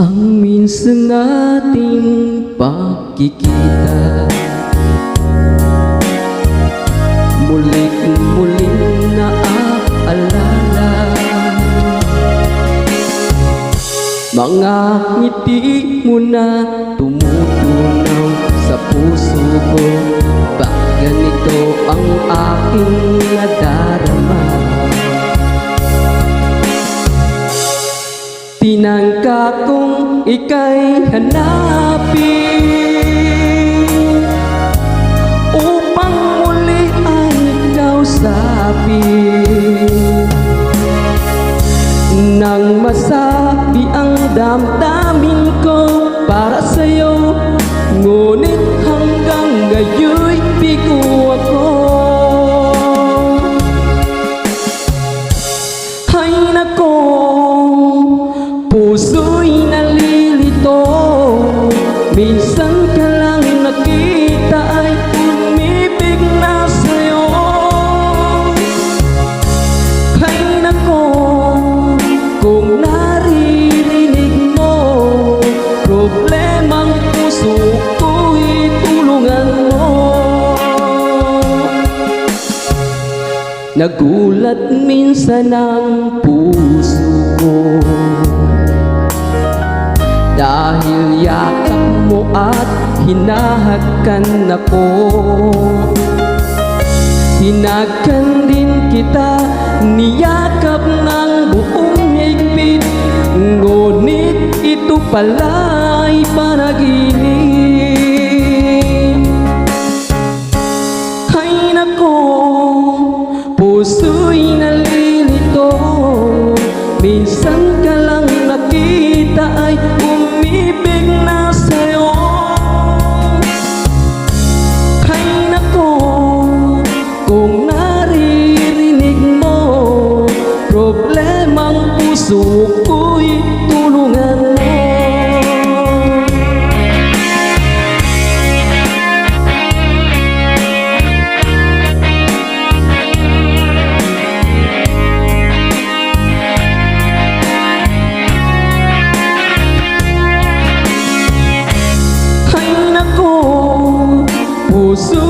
Ang minsan nating pagkikita. Mulit muling naaalala. Mga ngiti mo na tumutunaw sa puso ko. Bak ganito ang aking nadarama. Tinangka kong ika'y hanapin Upang muli ay kausapin. Nang masabi ang damdamin ko para sa'yo Ngunit hanggang ngayon bigo ako. Hay nako, puso'y Minsan ka lang nakita ay umibig na sa'yo. Hay nako, kung naririnig mo. Problemang puso ko'y tulungan mo. Nagulat minsan ang puso ko. Dahil yakap mo at hinahakan ako Hinakan din kita, niyakap ng buong higpit. Ngunit ito pala'y panaginip. Hay nako, puso'y nalilito. Minsan Suko'y tulungan mo Ay nako, puso